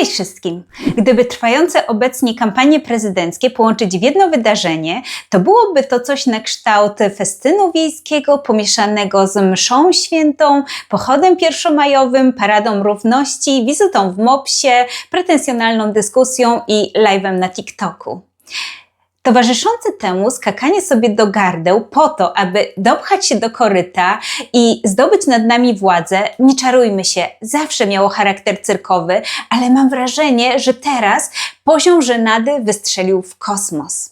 Cześć wszystkim! Gdyby trwające obecnie kampanie prezydenckie połączyć w jedno wydarzenie, to byłoby to coś na kształt festynu wiejskiego pomieszanego z mszą świętą, pochodem pierwszomajowym, paradą równości, wizytą w MOPS-ie, pretensjonalną dyskusją i live'em na TikToku. Towarzyszące temu skakanie sobie do gardeł po to, aby dopchać się do koryta i zdobyć nad nami władzę, nie czarujmy się, zawsze miało charakter cyrkowy, ale mam wrażenie, że teraz poziom żenady wystrzelił w kosmos.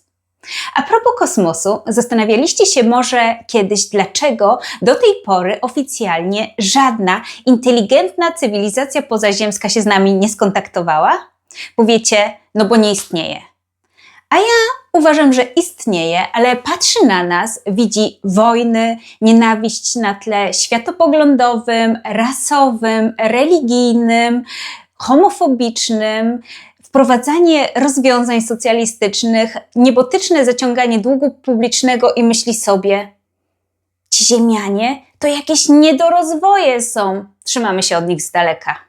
A propos kosmosu, zastanawialiście się może kiedyś, dlaczego do tej pory oficjalnie żadna inteligentna cywilizacja pozaziemska się z nami nie skontaktowała? Powiecie, no bo nie istnieje. A ja uważam, że istnieje, ale patrzy na nas, widzi wojny, nienawiść na tle światopoglądowym, rasowym, religijnym, homofobicznym, wprowadzanie rozwiązań socjalistycznych, niebotyczne zaciąganie długu publicznego i myśli sobie, ci ziemianie to jakieś niedorozwoje są, trzymamy się od nich z daleka.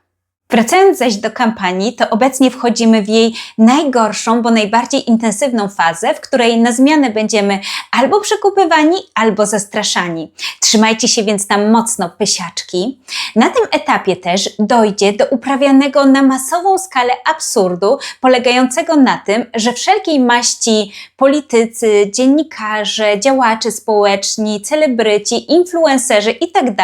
Wracając zaś do kampanii, to obecnie wchodzimy w jej najgorszą, bo najbardziej intensywną fazę, w której na zmianę będziemy albo przekupywani, albo zastraszani. Trzymajcie się więc tam mocno, pysiaczki. Na tym etapie też dojdzie do uprawianego na masową skalę absurdu, polegającego na tym, że wszelkiej maści politycy, dziennikarze, działacze społeczni, celebryci, influencerzy itd.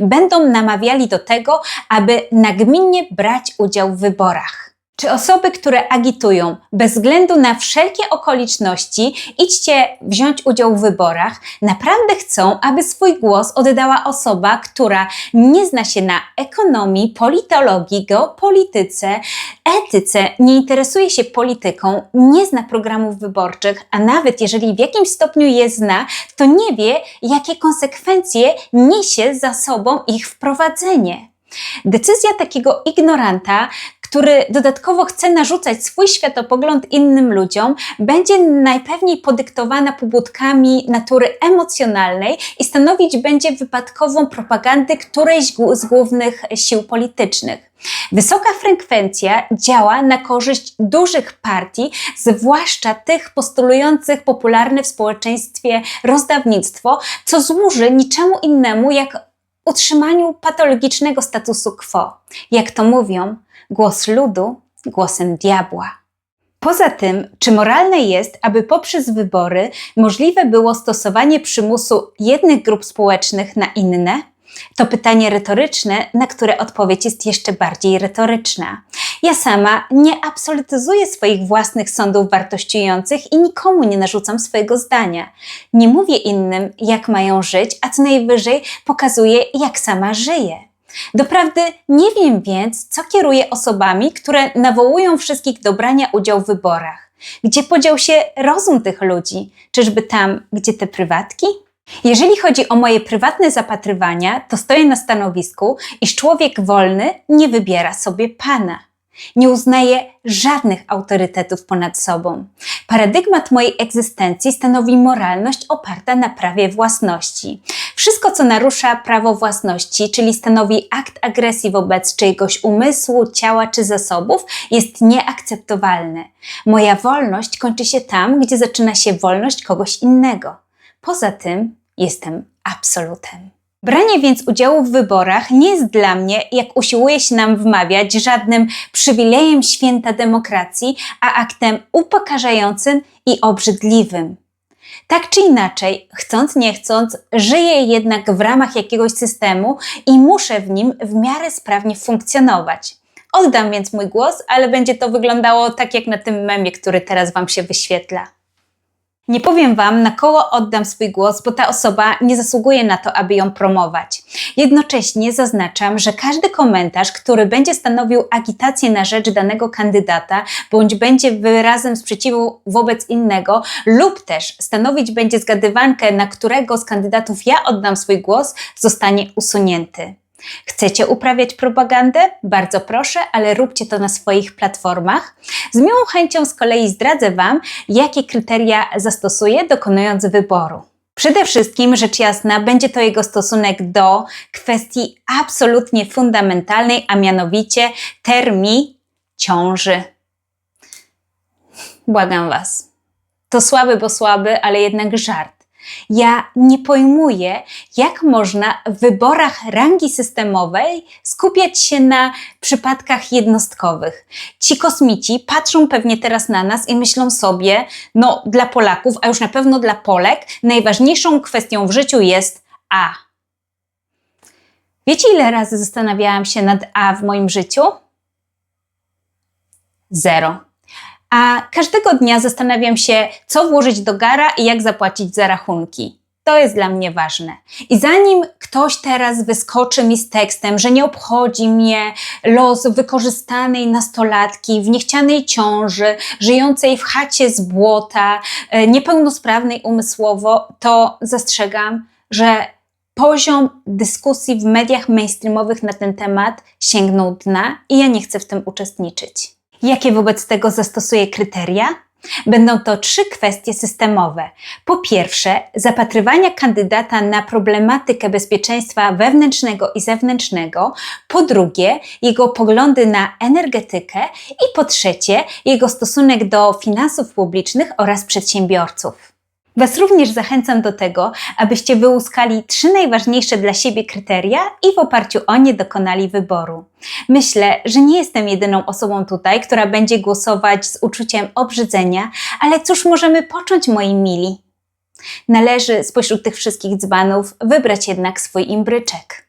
będą namawiali do tego, aby nagminnie brać udział w wyborach. Czy osoby, które agitują bez względu na wszelkie okoliczności, idźcie wziąć udział w wyborach, naprawdę chcą, aby swój głos oddała osoba, która nie zna się na ekonomii, politologii, geopolityce, etyce, nie interesuje się polityką, nie zna programów wyborczych, a nawet jeżeli w jakimś stopniu je zna, to nie wie, jakie konsekwencje niesie za sobą ich wprowadzenie. Decyzja takiego ignoranta, który dodatkowo chce narzucać swój światopogląd innym ludziom, będzie najpewniej podyktowana pobudkami natury emocjonalnej i stanowić będzie wypadkową propagandy którejś z głównych sił politycznych. Wysoka frekwencja działa na korzyść dużych partii, zwłaszcza tych postulujących popularne w społeczeństwie rozdawnictwo, co służy niczemu innemu jak utrzymaniu patologicznego statusu quo. Jak to mówią, głos ludu głosem diabła. Poza tym, czy moralne jest, aby poprzez wybory możliwe było stosowanie przymusu jednych grup społecznych na inne? To pytanie retoryczne, na które odpowiedź jest jeszcze bardziej retoryczna. Ja sama nie absolutyzuję swoich własnych sądów wartościujących i nikomu nie narzucam swojego zdania. Nie mówię innym, jak mają żyć, a co najwyżej pokazuję, jak sama żyję. Doprawdy nie wiem więc, co kieruje osobami, które nawołują wszystkich do brania udziału w wyborach. Gdzie podział się rozum tych ludzi? Czyżby tam, gdzie te prywatki? Jeżeli chodzi o moje prywatne zapatrywania, to stoję na stanowisku, iż człowiek wolny nie wybiera sobie pana. Nie uznaje żadnych autorytetów ponad sobą. Paradygmat mojej egzystencji stanowi moralność oparta na prawie własności. Wszystko, co narusza prawo własności, czyli stanowi akt agresji wobec czyjegoś umysłu, ciała czy zasobów, jest nieakceptowalne. Moja wolność kończy się tam, gdzie zaczyna się wolność kogoś innego. Poza tym jestem absolutem. Branie więc udziału w wyborach nie jest dla mnie, jak usiłuje się nam wmawiać, żadnym przywilejem święta demokracji, a aktem upokarzającym i obrzydliwym. Tak czy inaczej, chcąc nie chcąc, żyję jednak w ramach jakiegoś systemu i muszę w nim w miarę sprawnie funkcjonować. Oddam więc mój głos, ale będzie to wyglądało tak jak na tym memie, który teraz Wam się wyświetla. Nie powiem Wam, na koło oddam swój głos, bo ta osoba nie zasługuje na to, aby ją promować. Jednocześnie zaznaczam, że każdy komentarz, który będzie stanowił agitację na rzecz danego kandydata, bądź będzie wyrazem sprzeciwu wobec innego, lub też stanowić będzie zgadywankę, na którego z kandydatów ja oddam swój głos, zostanie usunięty. Chcecie uprawiać propagandę? Bardzo proszę, ale róbcie to na swoich platformach. Z miłą chęcią z kolei zdradzę Wam, jakie kryteria zastosuję, dokonując wyboru. Przede wszystkim, rzecz jasna, będzie to jego stosunek do kwestii absolutnie fundamentalnej, a mianowicie termi ciąży. Błagam Was. To słaby, bo słaby, ale jednak żart. Ja nie pojmuję, jak można w wyborach rangi systemowej skupiać się na przypadkach jednostkowych. Ci kosmici patrzą pewnie teraz na nas i myślą sobie, no dla Polaków, a już na pewno dla Polek, najważniejszą kwestią w życiu jest A. Wiecie, ile razy zastanawiałam się nad A w moim życiu? Zero. A każdego dnia zastanawiam się, co włożyć do gara i jak zapłacić za rachunki. To jest dla mnie ważne. I zanim ktoś teraz wyskoczy mi z tekstem, że nie obchodzi mnie los wykorzystanej nastolatki w niechcianej ciąży, żyjącej w chacie z błota, e, niepełnosprawnej umysłowo, to zastrzegam, że poziom dyskusji w mediach mainstreamowych na ten temat sięgnął dna i ja nie chcę w tym uczestniczyć. Jakie wobec tego zastosuję kryteria? Będą to trzy kwestie systemowe. Po pierwsze, zapatrywania kandydata na problematykę bezpieczeństwa wewnętrznego i zewnętrznego. Po drugie, jego poglądy na energetykę. I po trzecie, jego stosunek do finansów publicznych oraz przedsiębiorców. Was również zachęcam do tego, abyście wyłuskali trzy najważniejsze dla siebie kryteria i w oparciu o nie dokonali wyboru. Myślę, że nie jestem jedyną osobą tutaj, która będzie głosować z uczuciem obrzydzenia, ale cóż możemy począć, moi mili? Należy spośród tych wszystkich dzbanów wybrać jednak swój imbryczek.